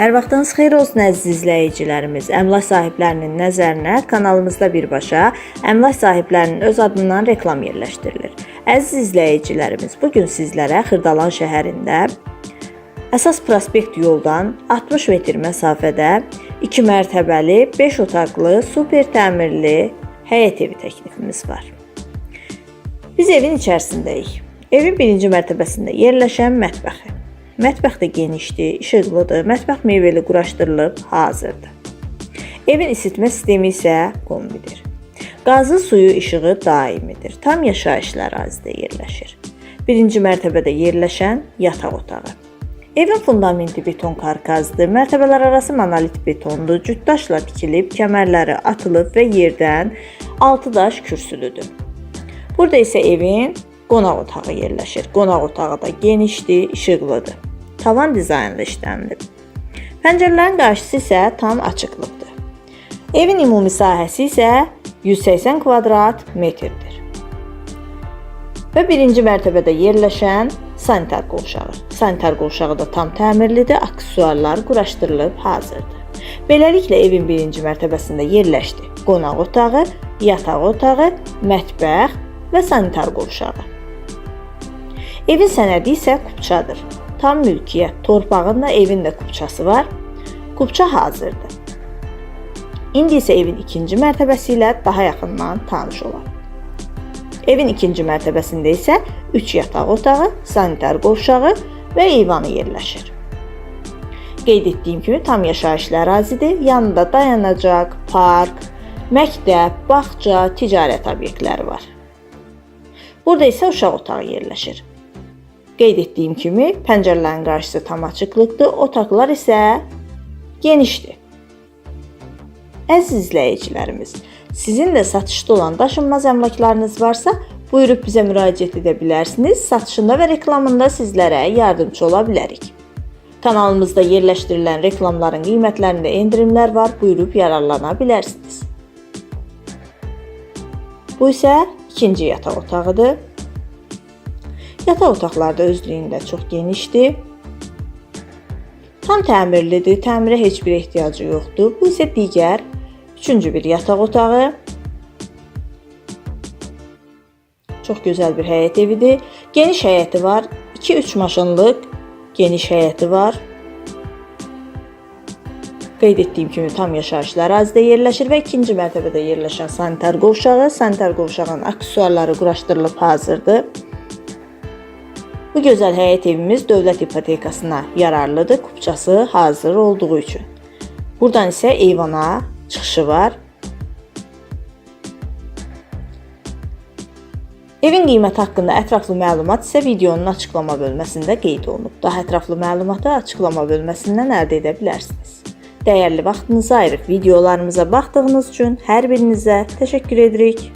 Hər vaxtınız xeyir olsun əziz izləyicilərimiz. Əmlak sahiblərinin nəzərinə kanalımızda birbaşa əmlak sahiblərinin öz adından reklam yerləşdirilir. Əziz izləyicilərimiz, bu gün sizlərə Xırdalan şəhərində Əsas prospekt yoldan 60 metr məsafədə 2 mərtəbəli, 5 otaqlı, super təmirli həyət evi təklifimiz var. Biz evin içərisindəyik. Evin birinci mərtəbəsində yerləşən mətbəxi. Mətbəx də genişdir, işıqlıdır, mətbəx meyvəli quraşdırılıb hazırdır. Evin isitmə sistemi isə kombidir. Qazı, suyu, işığı daimidir. Tam yaşayışlı ərazidə yerləşir. Birinci mərtəbədə yerləşən yataq otağı. Evin fundamenti beton karkazdır. Mərtəbələr arası monolit betondur. Cütdaşla tikilib, kəmərləri atılıb və yerdən 6 daş kürsülüdür. Burada isə evin qonaq otağı yerləşir. Qonaq otağı da genişdir, işıqlıdır. Tavan dizaynlı işlənilib. Pəncərələrin qarşısı isə tam açıqlıqdır. Evin ümumi sahəsi isə 180 kvadrat metrdir. Və birinci mərtəbədə yerləşən sanitar qovşağı. Sanitar qovşağı da tam təmirlidir, aksesuarlar quraşdırılıb hazırdır. Beləliklə evin birinci mərtəbəsində yerləşdi qonaq otağı, yataq otağı, mətbəx və sanitar qovşağı. Evin sənədi isə kupçadır. Tam mülkiyyət, torpağın da evin də kupçası var. Kupça hazırdır. İndi isə evin ikinci mərtəbəsi daha yaxından tanış olaq. Evin ikinci mərtəbəsində isə 3 yataq otağı, sanitar qovşağı və eyvanı yerləşir. Qeyd etdiyim kimi tam yaşayışlı ərazidir. Yanında dayanacaq, park, məktəb, bağça, ticarət obyektləri var. Burada isə uşaq otağı yerləşir. Qeyd etdiyim kimi pəncərələrin qarşısı tam açıqlıqdır, otaqlar isə genişdir. Əziz izləyicilərimiz, sizin də satışda olan daşınmaz əmlaklarınız varsa, buyurub bizə müraciət edə bilərsiniz. Satışında və reklamında sizlərə yardımcı ola bilərik. Kanalımızda yerləşdirilən reklamların qiymətlərində endirimlər var, buyurub yararlana bilərsiniz. Bu isə ikinci yataq otağıdır. Yataq otaqları da özlüyündə çox genişdir. Tam təmirlidir, təmirə heç bir ehtiyacı yoxdur. Bu isə digər üçüncü bir yataq otağı. Çox gözəl bir həyət evidir. Geniş həyəti var. 2-3 maşınlıq geniş həyəti var. Qeyd etdiyim kimi tam yaşayışlı ərazidə yerləşir və ikinci mərtəbədə yerləşən sanitar qovşağı, sanitar qovşağın aksesuarları quraşdırılıb hazırdır. Bu gözəl həyət evimiz dövlət ipotekasına yararlıdır, kupçası hazır olduğu üçün. Buradan isə eyvana çıxışı var. Evin qiyməti haqqında ətraflı məlumat isə videonun açıqlama bölməsində qeyd olunub. Daha ətraflı məlumatı açıqlama bölməsindən əldə edə bilərsiniz. Dəyərli vaxtınızı ayırıb videolarımıza baxdığınız üçün hər birinizə təşəkkür edirik.